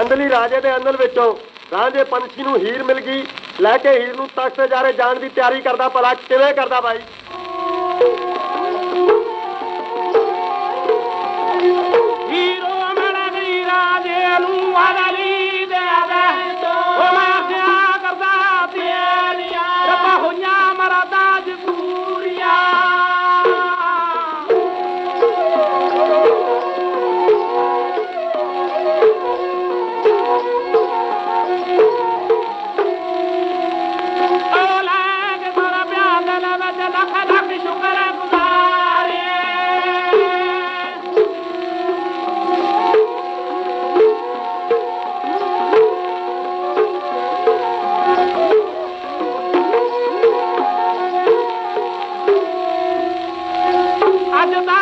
ਅੰਦਲੀ ਰਾਜੇ ਦੇ ਅੰਦਰ ਵਿੱਚੋਂ ਰਾਜੇ ਪੰਛੀ ਨੂੰ ਹੀਰ ਮਿਲ ਗਈ, ਲੈ ਕੇ ਹੀਰ ਨੂੰ ਤਖਤ ਜਾਰੇ ਜਾਣ ਦੀ ਤਿਆਰੀ ਕਰਦਾ ਭਲਾ ਕਿਵੇਂ ਕਰਦਾ ਬਾਈ? Roger that.